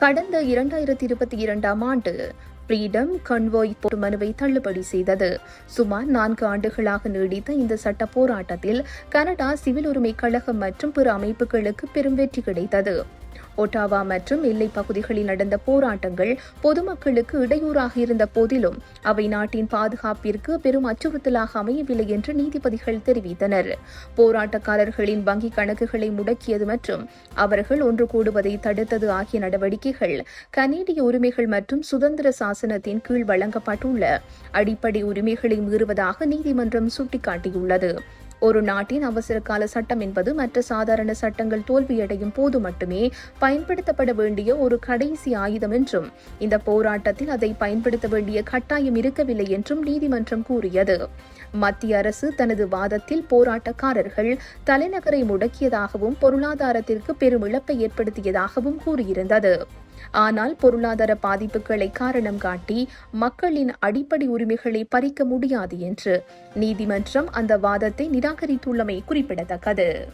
கடந்த இரண்டாயிரத்தி இருபத்தி இரண்டாம் ஆண்டு ஃப்ரீடம் கன்வோய் போர் மனுவை தள்ளுபடி செய்தது. சுமார் நான்கு ஆண்டுகளாக நீடித்த இந்த சட்ட போராட்டத்தில் கனடா சிவில் உரிமை கழகம் மற்றும் பிற அமைப்புகளுக்கு பெரும் வெற்றி கிடைத்தது. ஒட்டாவா மற்றும் எல்லை பகுதிகளில் நடந்த போராட்டங்கள் பொதுமக்களுக்கு இடையூறாக இருந்த போதிலும் அவை நாட்டின் பாதுகாப்பிற்கு பெரும் அச்சுறுத்தலாக அமையவில்லை என்று நீதிபதிகள் தெரிவித்தனர். போராட்டக்காரர்களின் வங்கிக் கணக்குகளை முடக்கியது மற்றும் அவர்கள் ஒன்று கூடுவதை தடுத்தது ஆகிய நடவடிக்கைகள் கனேடிய உரிமைகள் மற்றும் சுதந்திர சாசனத்தின் கீழ் வழங்கப்பட்டுள்ள அடிப்படை உரிமைகளை மீறுவதாக நீதிமன்றம் சுட்டிக்காட்டியுள்ளது. ஒரு நாட்டின் அவசர கால சட்டம் என்பது மற்ற சாதாரண சட்டங்கள் தோல்வியடையும் போது மட்டுமே பயன்படுத்தப்பட வேண்டிய ஒரு கடைசி ஆயுதம் என்றும் இந்த போராட்டத்தில் அதை பயன்படுத்த வேண்டிய கட்டாயம் இருக்கவில்லை என்றும் நீதிமன்றம் கூறியது. மத்திய அரசு தனது வாதத்தில் போராட்டக்காரர்கள் தலைநகரை முடக்கியதாகவும் பொருளாதாரத்திற்கு பெரும் இழப்பை ஏற்படுத்தியதாகவும் கூறியிருந்தது. ஆனால் பொருளாதார பாதிப்புகளை காரணம் காட்டி மக்களின் அடிப்படை உரிமைகளை பறிக்க முடியாது என்று நீதிமன்றம் அந்த வாதத்தை நிராகரித்துள்ளமை குறிப்பிடத்தக்கது.